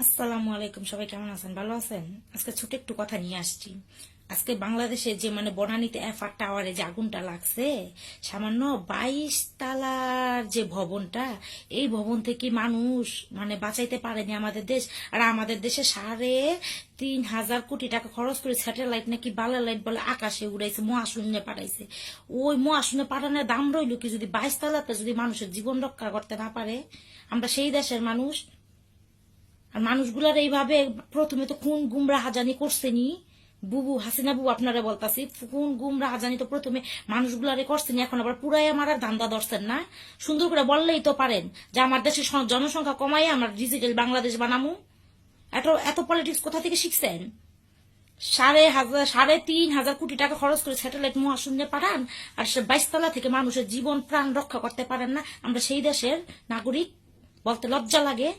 আসসালামু আলাইকুম, সবাই কেমন আছেন? ভালো আছেন? আজকে ছোট একটু কথা নিয়ে আসছি। আজকে বাংলাদেশে যে মানে বনানীতে এফআর টাওয়ারে যে আগুনটা লাগছে, সামান্য বাইশ তালার যে ভবনটা, এই ভবন থেকে মানুষ মানে বাঁচাইতে পারেনি আমাদের দেশ। আর আমাদের দেশে সাড়ে তিন হাজার কোটি টাকা খরচ করে স্যাটেলাইট নাকি বালা লাইট বলে আকাশে উড়াইছে, মহাশূন্যে পাঠাইছে। ওই মহাশূন্যে পাঠানোর দাম রইল কি? যদি বাইশ তালাতে যদি মানুষের জীবন রক্ষা করতে না পারে, আমরা সেই দেশের মানুষ মানুষগুলার এইভাবে প্রথমে তো খুন গুমরা হাজানি করছেনি। বুবু, হাসিনা বুবু আপনারা বলতাছি, খুন গুমরা হাজানি তো প্রথমে মানুষগুলারে করছেনি, এখন আবার পুরাই আমার আর ধান্দা ধরছেন না। সুন্দর করে বললেই তো পারেন যে আমার দেশের জনসংখ্যা কমাই আমরা ডিজিটাল বাংলাদেশ বানামু। এত এত পলিটিক্স কোথা থেকে শিখছেন? সাড়ে হাজার, সাড়ে তিন হাজার কোটি টাকা খরচ করে স্যাটেলাইট মহাশূন্যে পাঠান, আর সে বাইশতলা থেকে মানুষের জীবন, প্রাণ রক্ষা করতে পারেন না। আমরা সেই দেশের নাগরিক, বলতে লজ্জা লাগে।